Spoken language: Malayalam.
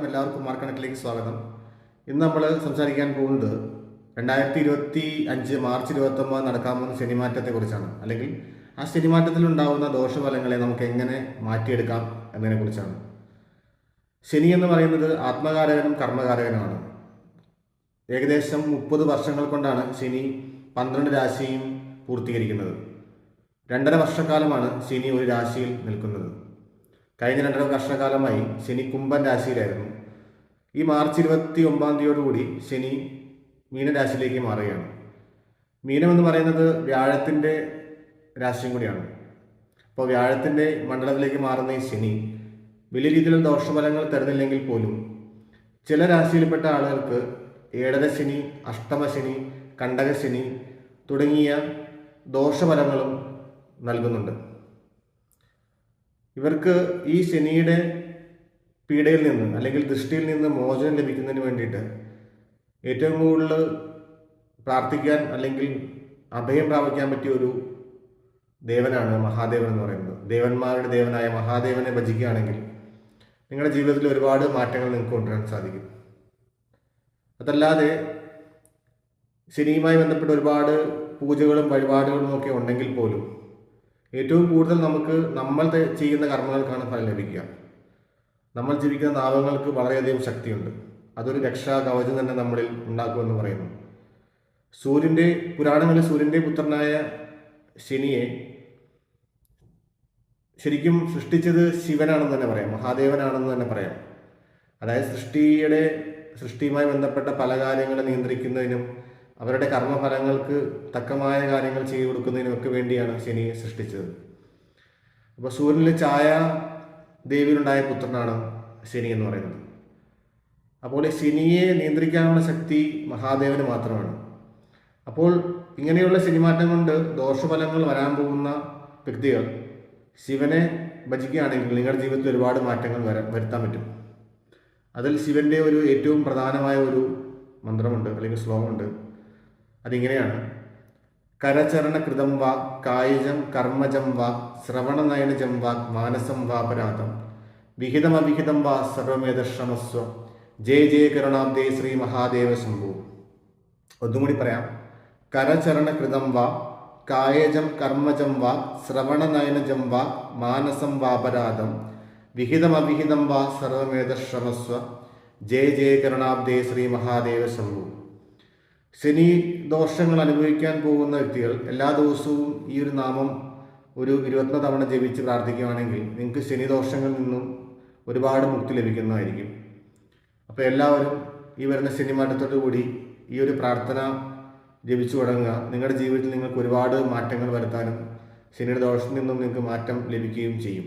എല്ലാവർക്കും മാർക്കണക്കിലേക്ക് സ്വാഗതം. ഇന്ന് നമ്മൾ സംസാരിക്കാൻ പോകുന്നത് രണ്ടായിരത്തി ഇരുപത്തി അഞ്ച് മാർച്ച് ഇരുപത്തി ഒമ്പത് നടക്കാൻ പോകുന്ന സിനിമാറ്റത്തെ കുറിച്ചാണ് അല്ലെങ്കിൽ ആ ശനിമാറ്റത്തിൽ ഉണ്ടാകുന്ന ദോഷഫലങ്ങളെ നമുക്ക് എങ്ങനെ മാറ്റിയെടുക്കാം എന്നതിനെ കുറിച്ചാണ് ശനി എന്ന് പറയുന്നത് ആത്മകാരകനും കർമ്മകാരകനുമാണ്. ഏകദേശം മുപ്പത് വർഷങ്ങൾ കൊണ്ടാണ് ശനി പന്ത്രണ്ട് രാശിയും പൂർത്തീകരിക്കുന്നത്. രണ്ടര വർഷക്കാലമാണ് ശനി ഒരു രാശിയിൽ നിൽക്കുന്നത്. കഴിഞ്ഞ രണ്ടര വർഷക്കാലമായി ശനി കുംഭൻ രാശിയിലായിരുന്നു. ഈ മാർച്ച് ഇരുപത്തി ഒമ്പതാം തീയതിയോടുകൂടി ശനി മീനരാശിയിലേക്ക് മാറുകയാണ്. മീനം എന്ന് പറയുന്നത് വ്യാഴത്തിന്റെ രാശിയും കൂടിയാണ്. അപ്പോൾ വ്യാഴത്തിന്റെ മണ്ഡലത്തിലേക്ക് മാറുന്ന ഈ ശനി വലിയ രീതിയിലുള്ള ദോഷഫലങ്ങൾ തരുന്നില്ലെങ്കിൽ പോലും ചില രാശിയിൽപ്പെട്ട ആളുകൾക്ക് ഏഴര ശനി അഷ്ടമശനി കണ്ടകശനി തുടങ്ങിയ ദോഷഫലങ്ങളും നൽകുന്നുണ്ട്. ഇവർക്ക് ഈ ശനിയുടെ പീഡയിൽ നിന്ന് അല്ലെങ്കിൽ ദൃഷ്ടിയിൽ നിന്ന് മോചനം ലഭിക്കുന്നതിന് വേണ്ടിയിട്ട് ഏറ്റവും കൂടുതൽ പ്രാർത്ഥിക്കാൻ അല്ലെങ്കിൽ അഭയം പ്രാപിക്കാൻ പറ്റിയ ഒരു ദേവനാണ് മഹാദേവൻ എന്ന് പറയുന്നത്. ദേവന്മാരുടെ ദേവനായ മഹാദേവനെ ഭജിക്കുകയാണെങ്കിൽ നിങ്ങളുടെ ജീവിതത്തിൽ ഒരുപാട് മാറ്റങ്ങൾ നിങ്ങൾക്ക് കൊണ്ടുവരാൻ സാധിക്കും. അതല്ലാതെ ശനിയുമായി ബന്ധപ്പെട്ട് ഒരുപാട് പൂജകളും വഴിപാടുകളും ഒക്കെ ഉണ്ടെങ്കിൽ പോലും ഏറ്റവും കൂടുതൽ നമുക്ക് നമ്മൾ ചെയ്യുന്ന കർമ്മങ്ങൾക്കാണ് ഫലം ലഭിക്കുക. നമ്മൾ ജീവിക്കുന്ന നാവങ്ങൾക്ക് വളരെയധികം ശക്തിയുണ്ട്. അതൊരു രക്ഷാ കവചം തന്നെ നമ്മളിൽ ഉണ്ടാക്കുമെന്ന് പറയുന്നു. സൂര്യന്റെ പുരാണങ്ങളിൽ സൂര്യന്റെ പുത്രനായ ശനിയെ ശരിക്കും സൃഷ്ടിച്ചത് ശിവനാണെന്ന് തന്നെ പറയാം. മഹാദേവനാണെന്ന് തന്നെ പറയാം. അതായത് സൃഷ്ടിയുടെ സൃഷ്ടിയുമായി ബന്ധപ്പെട്ട പല കാര്യങ്ങളെ നിയന്ത്രിക്കുന്നതിനും അവരുടെ കർമ്മഫലങ്ങൾക്ക് തക്കമായ കാര്യങ്ങൾ ചെയ്തു കൊടുക്കുന്നതിനൊക്കെ വേണ്ടിയാണ് ശനിയെ സൃഷ്ടിച്ചത്. അപ്പോൾ സൂര്യനിലെ ചായ ദേവിയിലുണ്ടായ പുത്രനാണ് ശനി എന്ന് പറയുന്നത്. അപ്പോൾ ശനിയെ നിയന്ത്രിക്കാനുള്ള ശക്തി മഹാദേവന് മാത്രമാണ്. അപ്പോൾ ഇങ്ങനെയുള്ള ശനിമാറ്റം കൊണ്ട് ദോഷഫലങ്ങൾ വരാൻ പോകുന്ന വ്യക്തികൾ ശിവനെ ഭജിക്കുകയാണെങ്കിൽ നിങ്ങളുടെ ജീവിതത്തിൽ ഒരുപാട് മാറ്റങ്ങൾ വരാൻ വരുത്താൻ പറ്റും. അതിൽ ശിവന്റെ ഒരു ഏറ്റവും പ്രധാനമായ ഒരു മന്ത്രമുണ്ട് അല്ലെങ്കിൽ ശ്ലോകമുണ്ട്. അതിങ്ങനെയാണ്. കരചരണകൃതം വാ കായിജം കർമ്മജം വാ ശ്രവണനയനജം വാ മാനസം വാപരാധം വിഹിതമവിഹിതം വാ സർവമേധശ്രമസ്വ. ജയ ജയ കരുണാബ്ദേ ശ്രീ മഹാദേവ ശംഭു. ഒന്നുകൂടി പറയാം. കരചരണകൃതം വാ കായജം കർമ്മജം വാ ശ്രവണനയനജം വാ മാനസം വാപരാധം വിഹിതമവിഹിതം വാ സർവമേധശ്രമസ്വ. ജയ ജയ കരുണാബ്ദേ ശ്രീ മഹാദേവ ശംഭു. ശനി ദോഷങ്ങൾ അനുഭവിക്കാൻ പോകുന്ന വ്യക്തികൾ എല്ലാ ദിവസവും ഈ ഒരു നാമം ഒരു ഇരുപത്തൊന്ന് തവണ ജപിച്ച് പ്രാർത്ഥിക്കുകയാണെങ്കിൽ നിങ്ങൾക്ക് ശനി ദോഷങ്ങളിൽ നിന്നും ഒരുപാട് മുക്തി ലഭിക്കുന്നതായിരിക്കും. അപ്പോൾ എല്ലാവരും ഈ വരുന്ന ശനിമാറ്റത്തോടു കൂടി ഈ ഒരു പ്രാർത്ഥന ജപിച്ചു തുടങ്ങുക. നിങ്ങളുടെ ജീവിതത്തിൽ നിങ്ങൾക്ക് ഒരുപാട് മാറ്റങ്ങൾ വരുത്താനും ശനിയുടെ ദോഷത്തിൽ നിന്നും നിങ്ങൾക്ക് മാറ്റം ലഭിക്കുകയും ചെയ്യും.